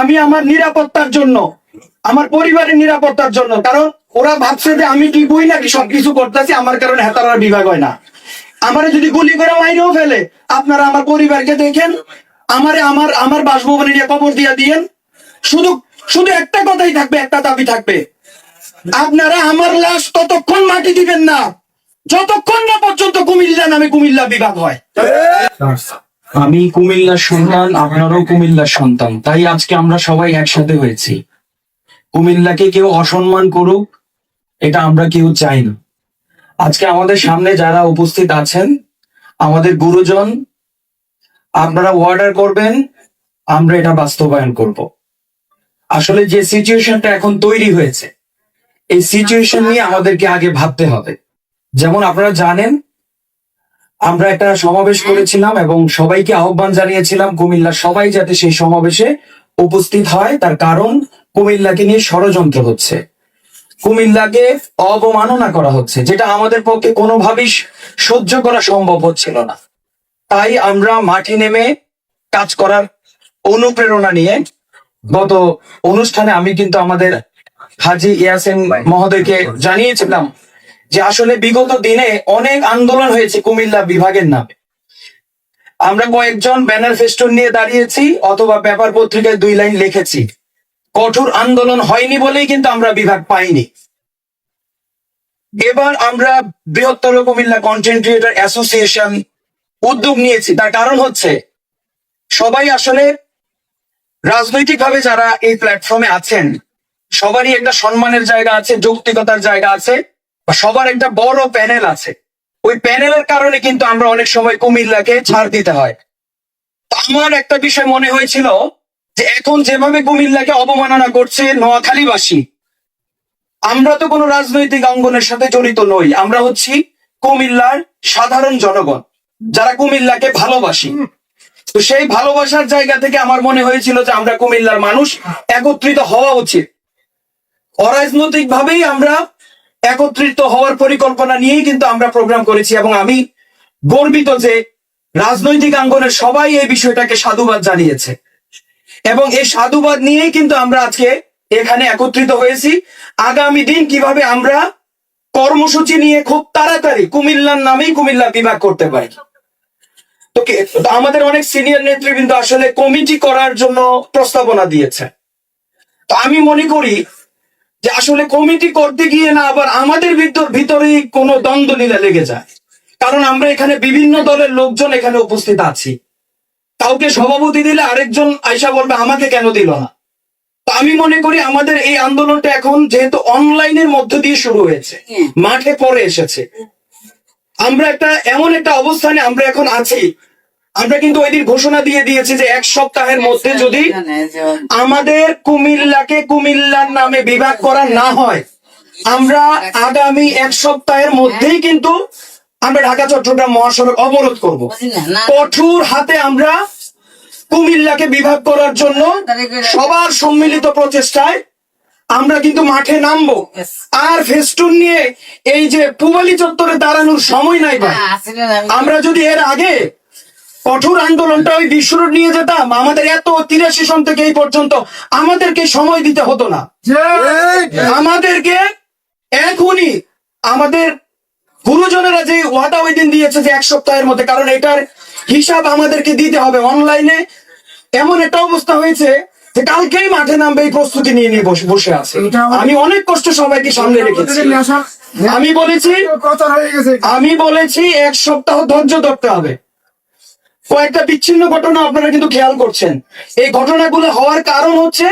আমি আমার নিরাপত্তার জন্য, আমার পরিবারের নিরাপত্তার জন্য, কারণ ওরা ভাবছে যে আমি কি বই নাকি সবকিছু করতেছি, আমার কারণে হেতারার বিভাগ হয় না। আমারে যদি গুলি করে মাইরেও ফেলে, আপনারা আমার পরিবারকে দেখেন, আমারে আমার আমার বাসভবনে নিয়ে কবর দিয়া দিয়েন। শুধু শুধু একটা কথাই থাকবে, একটা দাবি থাকবে। আপনারা আমার লাশ ততক্ষণ মাটি দিবেন না, যতক্ষণ না পর্যন্ত কুমিল্লা নামে কুমিল্লা বিভাগ হয়। আমি কুমিল্লার সন্তান, আপনারও কুমিল্লার সন্তান। তাই আজকে আমরা সবাই একসাথে হয়েছি। কুমিল্লাকে কেউ অসম্মান করুক, এটা আমরা কেউ চাই না। আজকে আমাদের সামনে যারা উপস্থিত আছেন, আমাদের গুরুজন, আপনারা অর্ডার করবেন, আমরা এটা বাস্তবায়ন করব। আসলে যে সিচুয়েশনটা এখন তৈরি হয়েছে, এই সিচুয়েশন নিয়ে আমাদেরকে আগে ভাবতে হবে। যেমন আপনারা জানেন আমরা একটা সমাবেশ করেছিলাম এবং সবাইকে আহ্বান জানিয়েছিলাম কুমিল্লার সবাই যাতে সেই সমাবেশে উপস্থিত হয়। তার কারণ কুমিল্লাকে নিয়ে ষড়যন্ত্র হচ্ছে। কুমিল্লাকে অবমাননা করা হচ্ছে যেটা আমাদের পক্ষে কোনোভাবেই সহ্য করা সম্ভব হচ্ছিল না। তাই আমরা মাঠে নেমে কাজ করার অনুপ্রেরণা নিয়ে গত অনুষ্ঠানে আমি কিন্তু আমাদের হাজি ইয়াসিন মহোদয়কে জানিয়েছিলাম যে আসলে বিগত দিনে অনেক আন্দোলন হয়েছে কুমিল্লা বিভাগের নামে। আমরা কয়েকজন ব্যানার ফেস্টুন নিয়ে দাঁড়িয়েছি অথবা পেপার পত্রিকায় দুই লাইন লিখেছি। কঠোর আন্দোলন হয়নি বলেই কিন্তু আমরা বিভাগ পাইনি। এবার আমরা বৃহত্তর কুমিল্লা কন্টেন্ট অ্যাসোসিয়েশন উদ্যোগ নিয়েছি। তার কারণ হচ্ছে, সবাই আসলে রাজনৈতিকভাবে যারা এই প্ল্যাটফর্মে আছেন, সবারই একটা সম্মানের জায়গা আছে, যৌক্তিকতার জায়গা আছে। সবার একটা বড় প্যানেল আছে। ওই প্যানেলের কারণে কিন্তু আমরা অনেক সময় কুমিল্লাকে ছাড় দিতে হয়। আমার একটা বিষয় মনে হয়েছিল যে এখন যেভাবে কুমিল্লাকে অবমাননা করছে নোয়াখালীবাসী, আমরা তো কোনো রাজনৈতিক অঙ্গনের সাথে জড়িত নই। আমরা হচ্ছি কুমিল্লার সাধারণ জনগণ, যারা কুমিল্লাকে ভালোবাসি। তো সেই ভালোবাসার জায়গা থেকে আমার মনে হয়েছিল যে আমরা কুমিল্লার মানুষ একত্রিত হওয়া উচিত। অরাজনৈতিক ভাবেই আমরা একত্রিত হওয়ার পরিকল্পনা নিয়েই কিন্তু আমরা প্রোগ্রাম করেছি এবং আমি গর্বিত যে রাজনৈতিক আঙ্গনের সবাই এই বিষয়টাকে সাধুবাদ জানিয়েছে। এবং এই সাধুবাদ নিয়েই কিন্তু আমরা আজকে এখানে একত্রিত হয়েছি। আগামী দিন কীভাবে আমরা কর্মসূচি নিয়ে খুব তাড়াতাড়ি কুমিল্লার নামেই কুমিল্লা বিভাগ করতে পারি। তো আমাদের অনেক সিনিয়র নেতৃবৃন্দ আসলে কমিটি করার জন্য প্রস্তাবনা দিয়েছে। তো আমি মনে করি যে আসলে কমিটি করতে গিয়ে না আবার আমাদের ভিতর ভিতরেই কোনো দ্বন্দ্ব লীলা লেগে যায়। কারণ আমরা এখানে বিভিন্ন দলের লোকজন এখানে উপস্থিত আছি। কাউকে সভাপতি দিলে আরেকজন আয়সা বলবে আমাকে কেন দিল না? তো আমি মনে করি আমাদের এই আন্দোলনটা এখন যেহেতু অনলাইনের মধ্য দিয়ে শুরু হয়েছে মাঠে পরে এসেছে। আমরা একটা এমন একটা অবস্থানে আমরা এখন আছি আমরা কিন্তু ওই দিন ঘোষণা দিয়ে দিয়েছি যে এক সপ্তাহের মধ্যে যদি আমাদের কুমিল্লাকে কুমিল্লার নামে বিভাগ করা না হয় আমরা আগামী এক সপ্তাহের মধ্যেই কিন্তু আমরা ঢাকা চট্টগ্রাম মহাসড়ক অবরোধ করব। কঠোর হাতে আমরা কুমিল্লাকে বিভাগ করার জন্য সবার সম্মিলিত প্রচেষ্টায় আমরা কিন্তু মাঠে নামবো। আর ফেস্টুন নিয়ে এই যে পুবালি চত্বরে দাঁড়ানোর সময় নাই ভাই। আমরা যদি এর আগে কঠোর আন্দোলনটা ওই বিশ্বরোড নিয়ে যেতাম। আমাদের এত তিরাশি সন থেকে এই পর্যন্ত আমাদেরকে সময় দিতে হতো না। আমাদেরকে এখনই আমাদের গুরুজনেরা যে ওয়াদা ওই দিন দিয়েছে যে এক সপ্তাহের মধ্যে কারণ এটার হিসাব আমাদেরকে দিতে হবে অনলাইনে। এমন একটা অবস্থা হয়েছে যে কালকেই মাঠে নামবে এই প্রস্তুতি নিয়ে নিয়ে বসে বসে আছে। আমি অনেক কষ্ট সবাইকে সামনে রেখেছি। আমি বলেছি হয়ে আমি বলেছি এক সপ্তাহ ধৈর্য ধরতে হবে। কয়েকটা বিচ্ছিন্ন ঘটনা আপনারা কিন্তু খেয়াল করছেন। এই ঘটনাগুলো হওয়ার কারণ হচ্ছে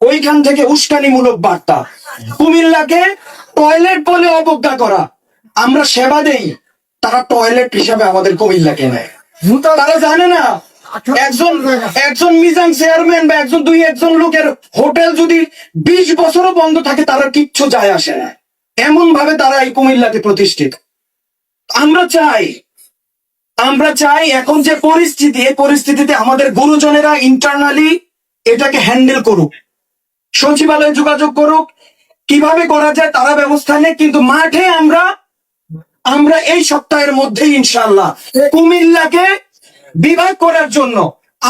ওইখান থেকে উস্কানিমূলক বার্তা। কুমিল্লাকে টয়লেট বলে অবজ্ঞা করা। আমরা সেবা দেই, তারা টয়লেট হিসাবে আমাদের কুমিল্লাকে নেয়। তারা জানে না, একজন একজন মিজান চেয়ারম্যান বা একজন দুই, একজন লোকের হোটেল যদি বিশ বছরও বন্ধ থাকে, তারা কিচ্ছু যায় আসে না। এমন ভাবে তারা এই কুমিল্লাতে প্রতিষ্ঠিত। আমরা চাই আমরা চাই এখন যে পরিস্থিতি, এই পরিস্থিতিতে আমাদের গুরুজনেরা ইন্টারনালি এটাকে হ্যান্ডেল করুক, সচিবালয়ে যোগাযোগ করুক, কীভাবে করা যায় তারা ব্যবস্থা নেই কিন্তু মাঠে আমরা আমরা এই সপ্তাহের মধ্যেই ইনশাল্লাহ কুমিল্লাকে বিভাগ করার জন্য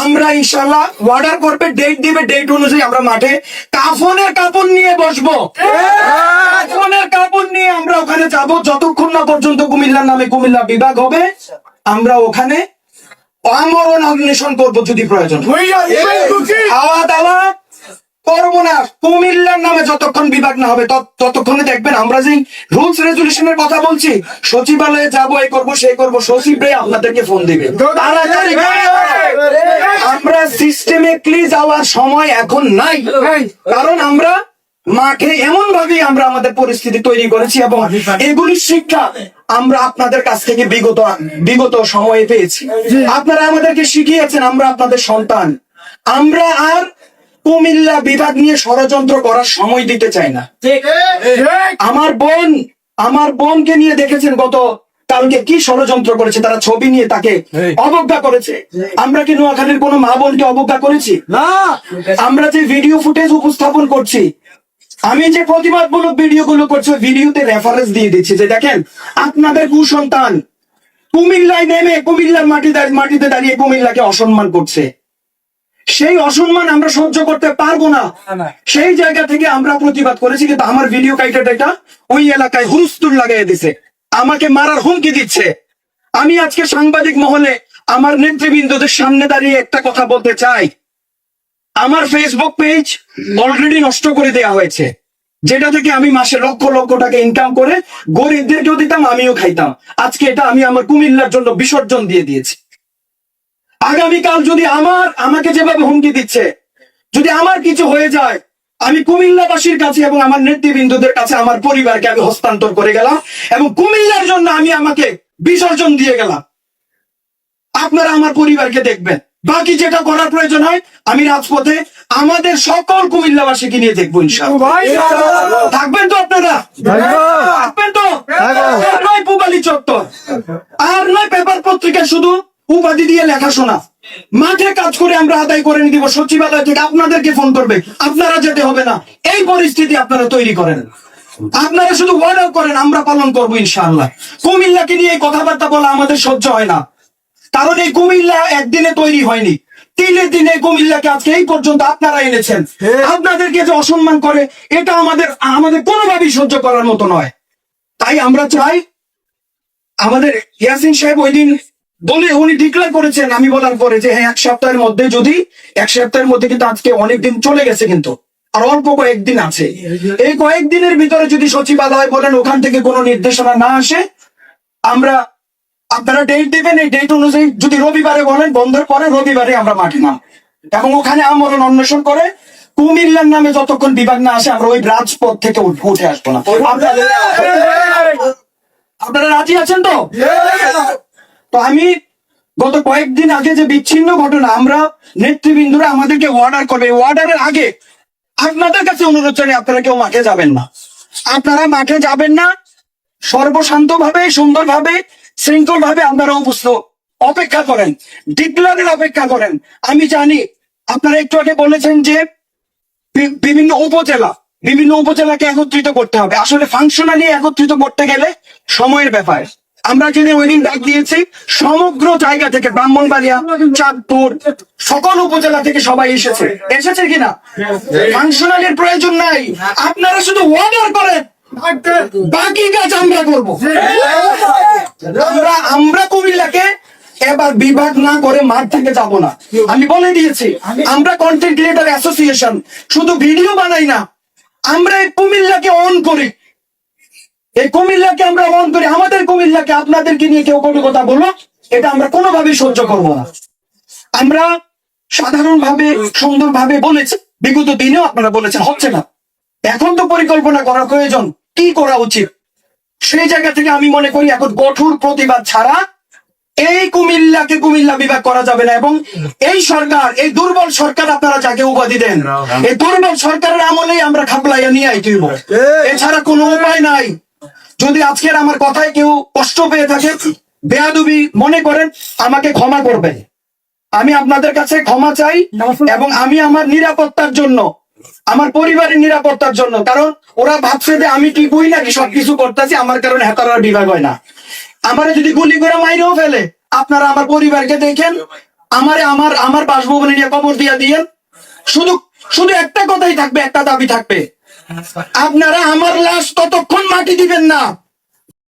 আমরা ইনশাল্লাহ অর্ডার করবে ডেট দিবে ডেট অনুযায়ী আমরা মাঠে কাফনের কাপড় নিয়ে বসবো। কাফনের কাপড় নিয়ে আমরা ওখানে যাব, যতক্ষণ না পর্যন্ত কুমিল্লার নামে কুমিল্লা বিভাগ হবে আমরা ওখানে আমরণ অন্বেষণ করব যদি প্রয়োজন। দাওয়া করব না কুমিল্লার নামে যতক্ষণ বিভাগ না হবে ততক্ষণে দেখবেন আমরা যে রুলস রেজুলেশনের কথা বলছি সচিবালয়ে যাব এই করব সেই করব সচিব রে আপনাদেরকে ফোন দিবে। আমরা সিস্টেমেটলি যাওয়ার সময় এখন নাই। কারণ আমরা মাঠে এমন ভাবে আমরা আমাদের পরিস্থিতি তৈরি করেছি এবং এগুলির শিক্ষা আমরা আপনাদের কাছ থেকে বিগত বিগত সময়ে পেয়েছি। আপনারা আমাদেরকে শিখিয়েছেন আমরা আপনাদের সন্তান। আমরা আর কুমিল্লা বিভাগ নিয়ে ষড়যন্ত্র করার সময় দিতে চাই না। আমার বোন আমার বোনকে নিয়ে দেখেছেন গত কালকে কি ষড়যন্ত্র করেছে তারা ছবি নিয়ে তাকে অবজ্ঞা করেছে। আমরা কি নোয়াখালীর কোনো মা বোনকে অবজ্ঞা করেছি? না। আমরা যে ভিডিও ফুটেজ উপস্থাপন করছি আমি যে প্রতিবাদমূলক ভিডিও গুলো করছি ভিডিওতে রেফারেন্স দিয়ে দিচ্ছি যে দেখেন আপনাদের কুসন্তান কুমিল্লায় নেমে কুমিল্লার মাটি মাটিতে দাঁড়িয়ে কুমিল্লাকে অসম্মান করছে। সেই অসম্মান আমরা সহ্য করতে পারব না। সেই জায়গা থেকে আমরা প্রতিবাদ করেছি কিন্তু আমার ভিডিও কাইটাটা ওই এলাকায় হুরুস্তুর লাগাই দিছে। আমাকে মারার হুমকি দিচ্ছে। আমি আজকে সাংবাদিক মহলে আমার নেতৃবৃন্দদের সামনে দাঁড়িয়ে একটা কথা বলতে চাই। আমার ফেসবুক পেজ অলরেডি নষ্ট করে দেওয়া হয়েছে। যেটা থেকে আমি মাসে লক্ষ লক্ষ টাকা ইনকাম করে গরিবদেরকেও দিতাম, আমিও খাইতাম। আজকে এটা আমি আমার কুমিল্লার জন্য বিসর্জন দিয়ে দিয়েছি। আগামীকাল যদি আমার, আমাকে যেভাবে হুমকি দিচ্ছে, যদি আমার কিছু হয়ে যায়, আমি কুমিল্লাবাসীর কাছে এবং আমার নেতৃবৃন্দদের কাছে আমার পরিবারকে আমি হস্তান্তর করে গেলাম এবং কুমিল্লার জন্য আমি আমাকে বিসর্জন দিয়ে গেলাম। আপনারা আমার পরিবারকে দেখবেন। বাকি যেটা করার প্রয়োজন হয় আমি রাজপথে আমাদের সকল কুমিল্লাবাসীকে নিয়ে দেখব থাকবেন তো আপনারা? থাকবেন তো? আর নয় পুবালি চত্বর। আর নয় পেপার পত্রিকা শুধু উপাধি দিয়ে লেখাশোনা। মাঠে কাজ করে আমরা আদায় করে নিয়ে দিব সচিবালয় থেকে আপনাদেরকে ফোন করবে। আপনারা যেতে হবে না। এই পরিস্থিতি আপনারা তৈরি করেন। আপনারা শুধু অর্ডার করেন আমরা পালন করব ইনশাআল্লাহ। কুমিল্লাকে নিয়ে এই কথাবার্তা বলা আমাদের সহ্য হয় না। কারণ এই কুমিল্লা একদিনে তৈরি হয়নি। তিনে দিনে কুমিল্লাকে আজকে এই পর্যন্ত আপনারা এনেছেন। আপনাদেরকে যে অসম্মান করে এটা আমাদের আমাদের কোনোভাবেই সহ্য করার মতো নয়। তাই আমরা চাই আমাদের ইয়াসিন সাহেব ওই দিন বলে উনি ডিক্লেয়ার করেছেন আমি বলার পরে যে হ্যাঁ এক সপ্তাহের মধ্যে যদি এক সপ্তাহের মধ্যে কিন্তু আজকে অনেক দিন চলে গেছে কিন্তু আর অল্প কয়েকদিন আছে। এই কয়েকদিনের ভিতরে যদি সচিবালয় বলেন ওখান থেকে কোনো নির্দেশনা না আসে আমরা আপনারা ডেট দিবেন এই ডেট অনুযায়ী যদি রবিবারে বলেন বন্ধের পরে রবিবারে আমরা মাঠে নাম। এবং ওখানে আমরণ অন্বেষণ করে কুমিল্লার নামে যতক্ষণ বিভাগ না আসে আমরা ওই রাজপথ থেকে উঠে আসব না। আপনারা- রাজি আছেন তো? তো আমি গত কয়েকদিন আগে যে বিচ্ছিন্ন ঘটনা আমরা নেতৃবৃন্দরা আমাদেরকে অর্ডার করবে। অর্ডারের আগে আপনাদের কাছে অনুরোধ জানাই আপনারা কেউ মাঠে যাবেন না। আপনারা মাঠে যাবেন না। সর্বশান্ত ভাবে সুন্দর ভাবে শৃঙ্খল ভাবে আপনারা উপস্থিত অপেক্ষা করেন। ডিক্লারের অপেক্ষা করেন। আমি জানি, আপনারা একটু আগে বলেছেন যে বিভিন্ন উপজেলা, বিভিন্ন উপজেলাকে একত্রিত করতে হবে। আসলে ফাংশনালি একত্রিত করতে গেলে সময়ের ব্যাপার। আমরা যদি ওই দিন ডাক দিয়েছি, সমগ্র জায়গা থেকে ব্রাহ্মণবাড়িয়া, চাঁদপুর, সকল উপজেলা থেকে সবাই এসেছে। এসেছে কিনা ফাংশনালির প্রয়োজন নাই। আপনারা শুধু অর্ডার করেন। বাকি কাজ আমরা করব। আমরা আমরা কুমিল্লাকে এবার বিভাগ না করে মাঠ থেকে যাব না। আমি বলে দিয়েছি, আমরা কন্টেন্ট ক্রিয়েটার অ্যাসোসিয়েশন শুধু ভিডিও বানাই না, আমরা এই কুমিল্লাকে অন করি। এই কুমিল্লাকে আমরা অন করি, আমাদের কুমিল্লাকে আপনাদেরকে নিয়ে কেউ কোনো কথা বলল এটা আমরা কোনোভাবেই সহ্য করব না। আমরা সাধারণভাবে, সুন্দরভাবে বলেছি, বিগত দিনেও আপনারা বলেছেন, হচ্ছে না। এখন তো পরিকল্পনা করা প্রয়োজন, কি করা উচিত? সেই জায়গা থেকে আমি মনে করি এখন কঠোর প্রতিবাদ ছাড়া এই কুমিল্লাকে কুমিল্লা বিভাগ করা যাবে না এবং এই সরকার এই দুর্বল সরকার আপনারা যাকে উপাধি দেন এই দুর্বল সরকারের আমলেই আমরা খাপলাইয়া নিয়ে আইতে হইব। এছাড়া কোনো উপায় নাই। যদি আজকের আমার কথায় কেউ কষ্ট পেয়ে থাকে বেয়াদুবি মনে করেন আমাকে ক্ষমা করবেন। আমি আপনাদের কাছে ক্ষমা চাই এবং আমি আমার নিরাপত্তার জন্য আমার পরিবারের নিরাপত্তার জন্য, কারণ ওরা ভাবছে যে আমি কি বই নাকি সবকিছু করতেছি, আমার কারণে হেতারার বিভাগ হয় না। আমার যদি গুলি করে মাইরেও ফেলে, আপনারা আমার পরিবারকে দেখেন, আমারে আমার আমার বাসভবনে নিয়ে কবর দিয়া দিয়েন। শুধু শুধু একটা কথাই থাকবে, একটা দাবি থাকবে। আপনারা আমার লাশ ততক্ষণ মাটি দিবেন না।